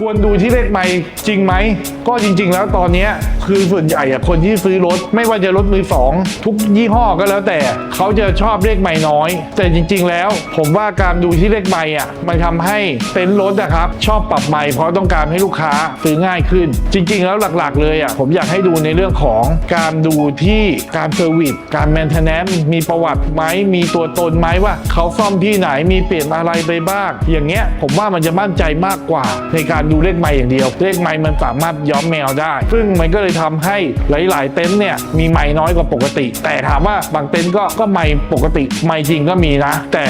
ควรดูที่เลขไมล์จริงไหมก็จริง ๆ แล้วตอนนี้คือส่วนใหญ่อะคนที่ซื้อรถ ไม่ว่าจะรถมือสองทุกยี่ห้อก็แล้วแต่เขาจะชอบเลขไมล์น้อย แต่จริง ๆ แล้ว ผมว่าการดูที่เลขไมล์อะมันทำให้เต็นท์รถนะครับ ชอบปรับไมล์เพราะต้องการให้ลูกค้าซื้อง่ายขึ้น จริง ๆ แล้วหลักๆ เลยอะผมอยากให้ดูในเรื่องของการดูที่การเซอร์วิสการแมนเทนแนนซ์มีประวัติไหมมีตัวตนไหมว่าเขาซ่อมที่ไหนมีเปลี่ยนอะไรไปบ้าง อย่างเงี้ยผมว่ามันจะมั่นใจมากกว่า ในการดูเลขไมล์อย่างเดียว เลขไมล์มันสามารถย้อมแมวได้ ซึ่งมันก็เลยทำให้หลาย ๆ เต็นท์เนี่ยมีไม้น้อยกว่าปกติ แต่ถามว่าบางเต็นท์ก็ก็ไม้ปกติไม้จริงก็มีนะ แต่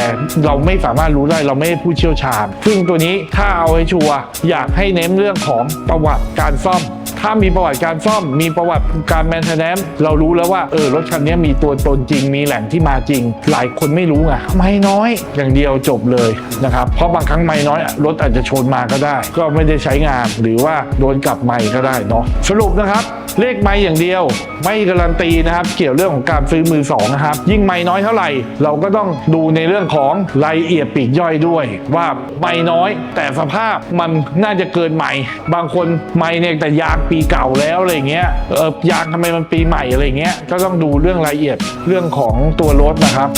เราไม่สามารถรู้ได้เราไม่ได้ผู้เชี่ยวชาญ ซึ่งตัวนี้ถ้าเอาให้ชัวร์อยากให้เน้นเรื่องของประวัติการซ่อม ถ้ามีประวัติการซ่อม มีประวัติการแมนเทนแนนเรารู้แล้วว่าเออรถคันนี้มีตัวตนจริง มีแหล่งที่มาจริง หลายคนไม่รู้ไงไม่น้อยอย่างเดียวจบเลยนะครับเพราะบางครั้งไม่น้อยรถอาจจะชนมาก็ได้ ก็ไม่ได้ใช้งานหรือว่าโดนกลับไม่ก็ได้เนาะสรุปนะครับ เลขไม่อย่างเดียว ไม่การันตีนะครับ เกี่ยวเรื่องของการซื้อมือสองนะครับ ยิ่งไม่น้อยเท่าไหร่ เราก็ต้องดูในเรื่องของรายละเอียดปีกย่อยด้วย ว่าไม่น้อย แต่สภาพมันน่าจะเกินใหม่ บางคนไม่เนี่ยแต่ยางปีเก่าแล้วอะไรเงี้ยเออยางทำไมมันปีใหม่อะไรเงี้ยก็ต้องดูเรื่องรายละเอียดเรื่องของตัวรถนะครับ